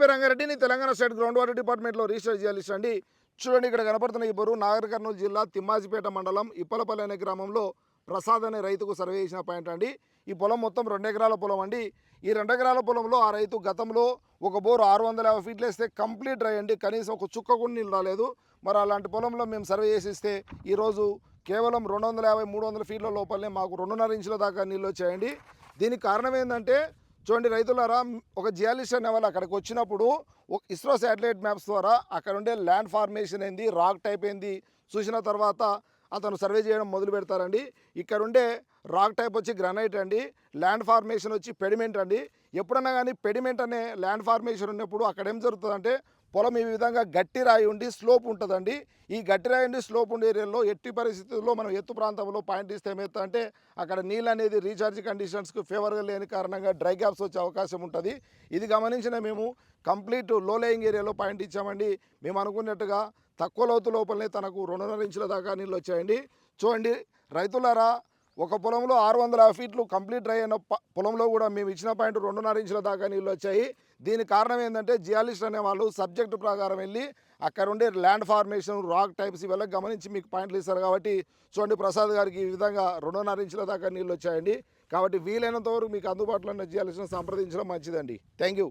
పేరు రంగారెడ్డిని Telangana state ground water డిపార్ట్మెంట్లో రిజిస్టర్ చేయాలి చూడండి ఇక్కడ కనపడుతున్న ఈ బరువు నాగర్ కర్నూలు జిల్లా తిమ్మాజిపేట మండలం ఇప్పలపల్లి అనే గ్రామంలో ప్రసాద్ అనే రైతుకు సర్వే చేసిన పాయింట్ అండి. ఈ పొలం మొత్తం రెండు ఎకరాల పొలం అండి. ఈ రెండు ఎకరాల పొలంలో ఆ రైతు గతంలో ఒక బోరు ఆరు వందల యాభై ఫీట్లు వేస్తే కంప్లీట్ డ్రై అండి. కనీసం ఒక చుక్క కూడా నీళ్ళు రాలేదు. మరి అలాంటి పొలంలో మేము సర్వే చేసి ఇస్తే ఈరోజు కేవలం రెండు వందల యాభై మూడు వందల ఫీట్ల లోపలనే మాకు రెండున్నర ఇంచుల దాకా నీళ్ళు వచ్చాయండి. దీనికి కారణం ఏంటంటే చూడండి రైతులారా ఒక జియాలిస్ట్ అనే వాళ్ళు అక్కడికి వచ్చినప్పుడు ఇస్రో శాటిలైట్ మ్యాప్స్ ద్వారా అక్కడ ఉండే ల్యాండ్ ఫార్మేషన్ ఏంది రాక్ టైప్ ఏంది చూసిన తర్వాత అతను సర్వే చేయడం మొదలు పెడతారండి. ఇక్కడ ఉండే రాక్ టైప్ వచ్చి గ్రానైట్ అండి ల్యాండ్ ఫార్మేషన్ వచ్చి పెడిమెంట్ అండి. ఎప్పుడన్నా కానీ పెడిమెంట్ అనే ల్యాండ్ ఫార్మేషన్ ఉన్నప్పుడు అక్కడ ఏం జరుగుతుందంటే పొలం ఈ విధంగా గట్టి రాయి ఉండి స్లోప్ ఉంటుందండి. ఈ గట్టి రాయి ఉండి స్లోప్ ఉండే ఏరియాలో ఎట్టి పరిస్థితుల్లో మనం ఎత్తు ప్రాంతంలో పాయింట్ ఇస్తే ఏమవుతుందంటే అక్కడ నీళ్ళు అనేది రీఛార్జ్ కండిషన్స్కి ఫేవర్గా లేని కారణంగా డ్రై గ్యాప్స్ వచ్చే అవకాశం ఉంటుంది. ఇది గమనించిన మేము కంప్లీట్లో లేయింగ్ ఏరియాలో పాయింట్ ఇచ్చామండి. మేము అనుకున్నట్టుగా తక్కువ లోతు లోపలనే తనకు రెండున్నర ఇంచుల దాకా నీళ్ళు వచ్చాయండి. చూడండి రైతులారా ఒక పొలంలో ఆరు వందల ఫీట్లు కంప్లీట్ డ్రై అయిన పొలంలో కూడా మేము ఇచ్చిన పాయింట్ రెండున్నర ఇంచుల దాకా నీళ్ళు వచ్చాయి. దీని కారణం ఏంటంటే జియాలిస్ట్ అనే వాళ్ళు సబ్జెక్టు ప్రకారం వెళ్ళి అక్కడ ఉండే ల్యాండ్ ఫార్మేషన్ రాక్ టైప్స్ ఇవన్నీ గమనించి మీకు పాయింట్లు ఇస్తారు కాబట్టి చూడండి ప్రసాద్ గారికి ఈ విధంగా రెండున్నర ఇంచుల దాకా నీళ్ళు వచ్చాయండి. కాబట్టి వీలైనంత వరకు మీకు అందుబాటులో ఉన్న జియాలిస్ట్ని సంప్రదించడం మంచిదండి. Thank you.